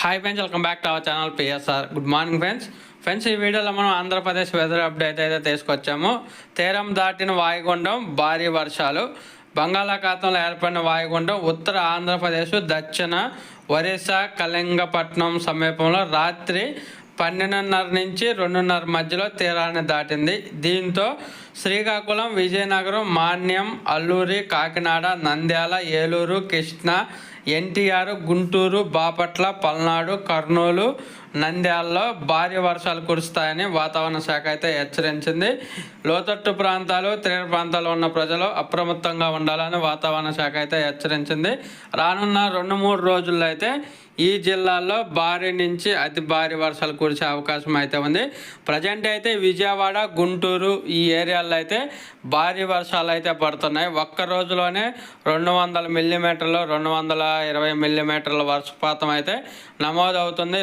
Hi friends welcome back to our channel PSR good morning friends friends ఈ వీడియోలో మనం Andhra Pradesh weather update అయితే తీసుకొచ్చాము. తీరం దాటిన వాయుగుండం భారీ వర్షాలు. బంగాళాఖాతంలో ఏర్పడిన వాయుగుండం ఉత్తర ఆంధ్రప్రదేశ్ దక్షిణ ఒరిస్సా కళింగపట్నం సమీపంలో రాత్రి పన్నెండున్నర నుంచి రెండున్నర మధ్యలో తీరాన్ని దాటింది. దీంతో శ్రీకాకుళం విజయనగరం మాన్యం అల్లూరి కాకినాడ నంద్యాల ఏలూరు కృష్ణా ఎన్టీఆర్ గుంటూరు బాపట్ల పల్నాడు కర్నూలు నంద్యాలలో భారీ వర్షాలు కురుస్తాయని వాతావరణ శాఖ అయితే హెచ్చరించింది. లోతట్టు ప్రాంతాలు తీర ప్రాంతాల్లో ఉన్న ప్రజలు అప్రమత్తంగా ఉండాలని వాతావరణ శాఖ అయితే హెచ్చరించింది. రానున్న రెండు మూడు రోజుల్లో అయితే ఈ జిల్లాల్లో భారీ నుంచి అతి భారీ వర్షాలు కురిసే అవకాశం అయితే ఉంది. ప్రజెంట్ అయితే విజయవాడ గుంటూరు ఈ ఏరియాల్లో అయితే భారీ వర్షాలు అయితే పడుతున్నాయి. ఒక్క రోజులోనే రెండు వందల మిల్లీమీటర్లు రెండు వందల ఇరవై మిల్లీమీటర్ల వర్షపాతం అయితే నమోదవుతుంది.